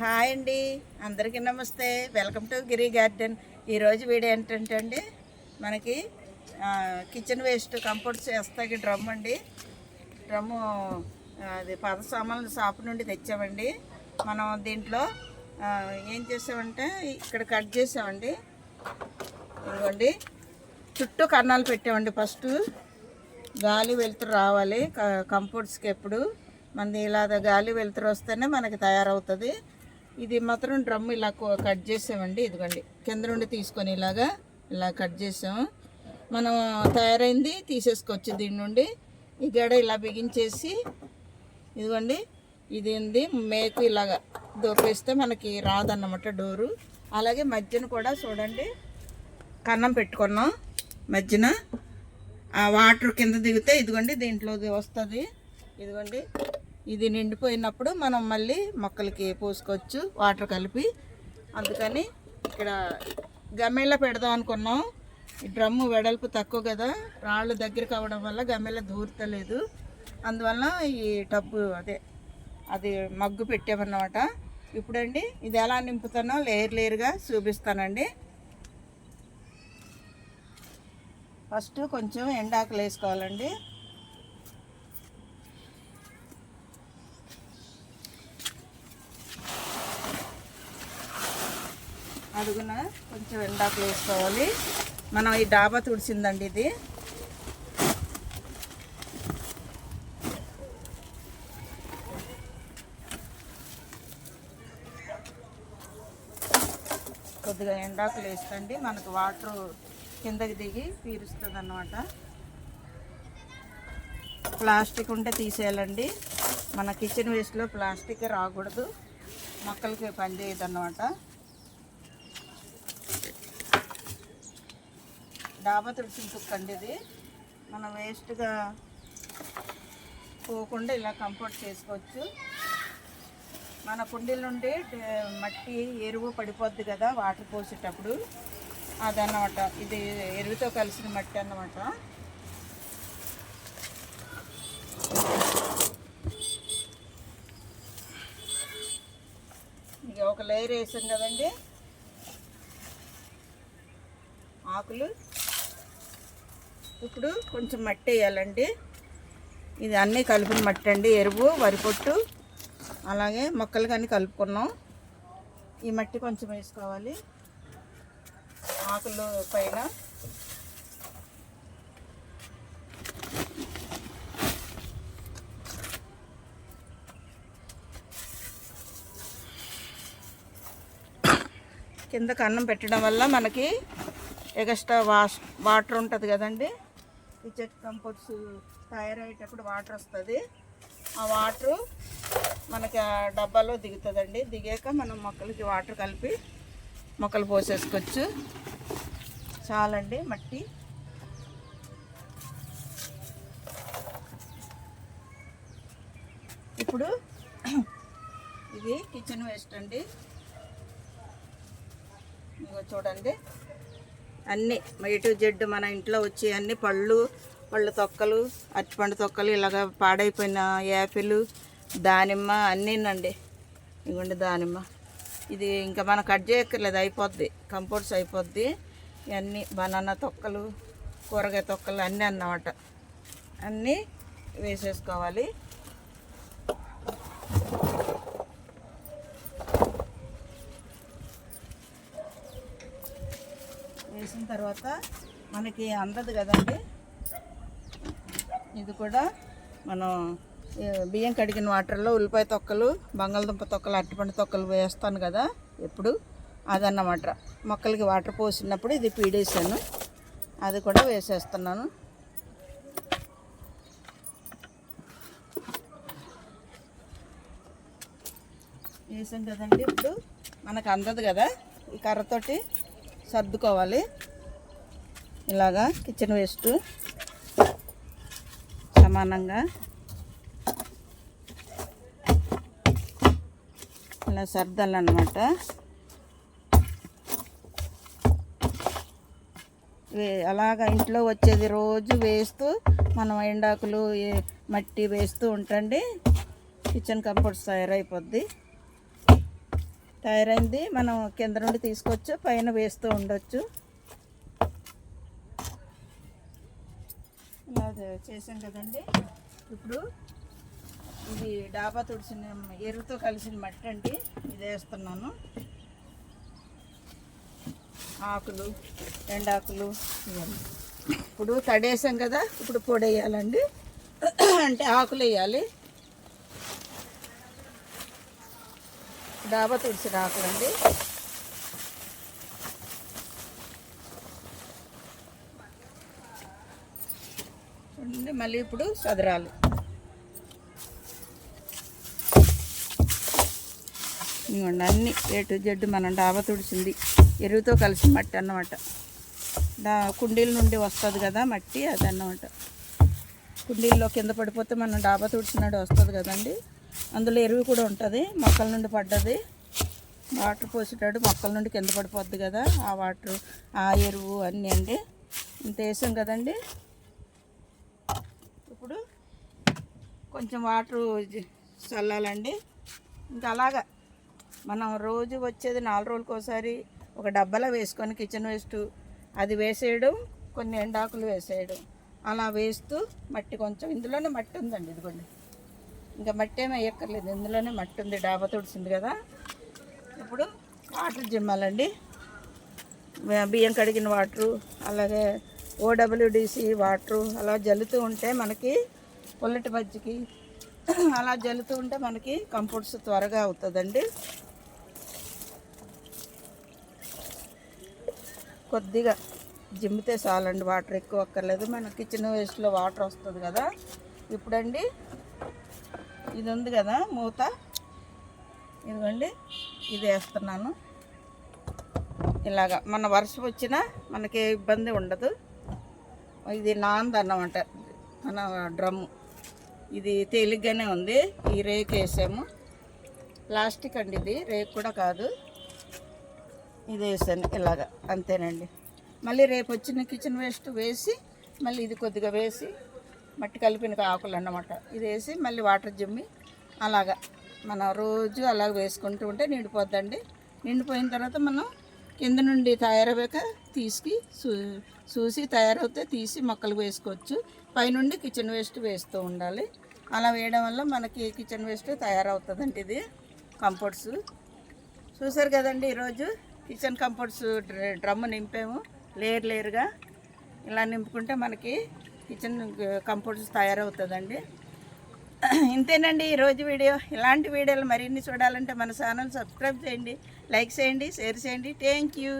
Hi అండి. అందరికీ నమస్తే. Welcome to Giri garden. ఈరోజు వీడియో ఏంటంటే అండి మనకి కిచెన్ వేస్ట్ కంపోస్ట్ చేస్తాకి డ్రమ్ అండి. డ్రమ్ము అది పద సామాన్లు షాప్ నుండి తెచ్చామండి. మనం దీంట్లో ఏం చేసామంటే ఇక్కడ కట్ చేసామండి. ఇదిగోండి. చుట్టూ కన్నాలు పెట్టామండి ఫస్ట్. గాలి వెలుతురు రావాలి క- ఎప్పుడు. మనది ఇలా గాలి వెలుతురు వస్తేనే మనకి తయారవుతుంది. ఇది మాత్రం డ్రమ్ ఇలా కట్ చేసామండి. ఇదిగోండి. కింద నుండి తీసుకొని ఇలాగా ఇలా కట్ చేసాము. మనం తయారైంది తీసేసుకోవచ్చు దీని నుండి. ఈ గడ ఇలా బిగించేసి ఇదిగోండి. ఇది ఉంది మేకు ఇలాగా దోపేస్తే మనకి రాదన్నమాట డోరు. అలాగే మధ్యన కూడా చూడండి కన్నం పెట్టుకున్నాం మధ్యన. ఆ వాటర్ కింద దిగితే ఇదిగోండి దీంట్లో వస్తుంది. ఇదిగోండి. ఇది నిండిపోయినప్పుడు మనం మళ్ళీ మొక్కలకి పోసుకోవచ్చు వాటర్ కలిపి. అందుకని ఇక్కడ గమ్మెల్లో పెడదాం అనుకున్నాం. ఈ డ్రమ్ము వెడల్పు తక్కువ కదా రాళ్ళు దగ్గర అవ్వడం వల్ల గమ్మెళ్ళ దూరతలేదు. అందువల్ల ఈ టబ్బు అదే అది మగ్గు పెట్టామన్నమాట. ఇప్పుడండి ఇది ఎలా నింపుతానో లేయర్ లేయర్గా చూపిస్తానండి. ఫస్ట్ కొంచెం ఎండాకులు వేసుకోవాలండి. అడుగున కొంచెం ఎండాకులు వేసుకోవాలి. మనం ఈ డాబా తుడిచిందండి ఇది. కొద్దిగా ఎండాకులు వేసుకోండి. మనకు వాటర్ కిందకి దిగి పీరుస్తుంది అన్నమాట ప్లాస్టిక్ ఉంటే తీసేయాలండి. మన కిచెన్ వేస్ట్లో ప్లాస్టిక్ రాకూడదు. మొక్కలకి పనిచేయదు అన్నమాట డాబా తుడిచిన తుక్కండి ఇది. మనం వేస్ట్గా పోకుండా ఇలా కంపోర్ట్ చేసుకోవచ్చు. మన కుండీల నుండి మట్టి ఎరువు పడిపోద్ది కదా వాటర్ పోసేటప్పుడు. అదన్నమాట. ఇది ఎరువుతో కలిసిన మట్టి అన్నమాట. ఇక ఒక లేయర్ వేసాం కదండి. ఆకులు. ఇప్పుడు కొంచెం మట్టి వేయాలండి. ఇది అన్నీ కలిపిన మట్టి అండి ఎరువు వరి పొట్టు అలాగే మొక్కలు కానీ కలుపుకున్నాం. ఈ మట్టి కొంచెం వేసుకోవాలి. ఆకులు పైన. కింద కన్నం పెట్టడం వల్ల మనకి ఎగస్ట్రా వాష్ వాటర్ ఉంటుంది కదండి. కిచెన్ కంపోర్ట్స్ తయారయ్యేటప్పుడు వాటర్ వస్తుంది. ఆ వాటరు మనకి ఆ డబ్బాలో దిగుతుందండి. దిగాక మనం మొక్కలకి వాటర్ కలిపి మొక్కలు పోసేసుకోవచ్చు. చాలండి మట్టి. ఇప్పుడు ఇది కిచెన్ వేస్ట్ అండి. ఇదిగో చూడండి. అన్నీ ఇటు జెడ్ మన ఇంట్లో వచ్చే అన్ని పళ్ళు పళ్ళు తొక్కలు అరటిపండు తొక్కలు ఇలాగ పాడైపోయిన యాపిల్ దానిమ్మ అన్నీనండి. ఇవ్వండి దానిమ్మ. ఇది ఇంకా మనం కట్ చేయక్కర్లేదు అయిపోద్ది. కంపోర్ట్స్ అయిపోద్ది. ఇవన్నీ బనానా తొక్కలు కూరగాయ తొక్కలు అన్నీ అన్నమాట. అన్నీ వేసేసుకోవాలి. వేసిన తర్వాత మనకి అందదు కదండి. ఇది కూడా మనం బియ్యం కడిగిన వాటర్లో ఉల్లిపాయ తొక్కలు బంగాళదుంప తొక్కలు అరటిపండు తొక్కలు వేస్తాను కదా ఎప్పుడు. అదన్నమాట. మొక్కలకి వాటర్ పోసినప్పుడు ఇది పీడేసాను అది కూడా వేసేస్తున్నాను. వేసాం కదండి ఇప్పుడు. మనకు అందదు కదా ఈ కర్రతోటి. సర్దుకోవాలి. ఇలాగా కిచెన్ వేస్ట్ సమానంగా ఇలా సర్దాలన్నమాట. అలాగా ఇంట్లో వచ్చేది రోజు వేస్తూ మనం ఎండాకులు మట్టి వేస్తూ ఉంటండి. కిచెన్ కంఫర్ట్స్ తయారైపోద్ది. తయారైంది. మనం కింద నుండి తీసుకొచ్చు పైన వేస్తూ ఉండొచ్చు. ఇలా చేసాం కదండి. ఇప్పుడు ఇది డాబా తుడిచిన ఎరువుతో కలిసిన మట్టి అండి. ఇది వేస్తున్నాను. ఆకులు ఎండాకులు ఇప్పుడు తడేసాం కదా ఇప్పుడు పొడి వేయాలండి. అంటే ఆకులు వేయాలి. డాబా తుడిచి ఆకులండి చూడండి మళ్ళీ ఇప్పుడు సదరాలు ఇవ్వండి అన్ని ఏ టు జెడ్ మనం డాబా తుడిచింది. ఎరువుతో కలిసి మట్టి అన్నమాట. డా కుండీల నుండి వస్తుంది కదా మట్టి అది అన్నమాట కుండీల్లో కింద పడిపోతే మనం డాబా తుడిచినాడు వస్తుంది కదండి. అందులో ఎరువు కూడా ఉంటుంది మొక్కల నుండి పడ్డది. వాటర్ పోసేటప్పుడు మొక్కల నుండి కింద పడిపోద్ది కదా ఆ వాటర్ ఆ ఎరువు అన్నీ అండి. ఇంత వేసాం కదండి. ఇప్పుడు కొంచెం వాటర్ చల్లాలండి. ఇంకా అలాగా మనం రోజు వచ్చేది నాలుగు రోజులకి ఒకసారి ఒక డబ్బాలో వేసుకొని కిచెన్ వేస్ట్ అది వేసేయడం కొన్ని ఎండాకులు వేసేయడం. అలా వేస్తూ మట్టి కొంచెం ఇందులోనే మట్టి ఉందండి ఇదిగోండి. ఇంకా మట్టి ఏమీ వేయక్కర్లేదు. ఇందులోనే మట్టి ఉంది డాబా తుడిచింది కదా. ఇప్పుడు వాటర్ జిమ్మాలండి. బియ్యం కడిగిన వాటరు అలాగే ఓడబ్ల్యూడిసి వాటరు అలా జల్లుతూ ఉంటే మనకి పుల్లటి మజ్జికి అలా జల్లుతూ ఉంటే మనకి కంపోర్ట్స్ త్వరగా అవుతుందండి. కొద్దిగా జిమ్మితే చాలండి వాటర్ ఎక్కువ అక్కర్లేదు మన కిచెన్ వేస్ట్లో వాటర్ వస్తుంది కదా. ఇప్పుడండి ఇది ఉంది కదా మూత. ఇదిగోండి ఇది వేస్తున్నాను. ఇలాగా మన వర్షం వచ్చినా మనకి ఇబ్బంది ఉండదు. ఇది నాందన్నమాట. మన డ్రమ్ము. ఇది తేలిగ్గానే ఉంది. ఈ రేకు వేసాము. ప్లాస్టిక్ అండి ఇది. రేకు కూడా కాదు. ఇది వేసాను ఇలాగా. అంతేనండి. మళ్ళీ రేపు వచ్చిన కిచెన్ వేస్ట్ వేసి మళ్ళీ ఇది కొద్దిగా వేసి మట్టి కలిపిన ఆకులు అన్నమాట ఇది వేసి మళ్ళీ వాటర్ జమ్మి అలాగా మనం రోజు అలాగ వేసుకుంటూ ఉంటే నిండిపోద్దండి. నిండిపోయిన తర్వాత మనం కింద నుండి తయారయ్యాక తీసుకు చూ చూసి తయారవుతే తీసి మొక్కలు వేసుకోవచ్చు. పైనుండి కిచెన్ వేస్ట్ వేస్తూ ఉండాలి. అలా వేయడం వల్ల మనకి కిచెన్ వేస్ట్ తయారవుతుందండి ఇది కంపోర్ట్స్. చూసారు కదండి ఈరోజు కిచెన్ కంపోర్ట్స్ డ్రమ్ నింపాము లేయర్ లేయర్గా. ఇలా నింపుకుంటే మనకి కిచెన్ కంఫర్ట్స్ తయారవుతుందండి. ఇంతేనండి ఈరోజు వీడియో. ఇలాంటి వీడియోలు మరిన్ని చూడాలంటే మన ఛానల్ సబ్స్క్రైబ్ చేయండి లైక్ చేయండి షేర్ చేయండి. Thank you.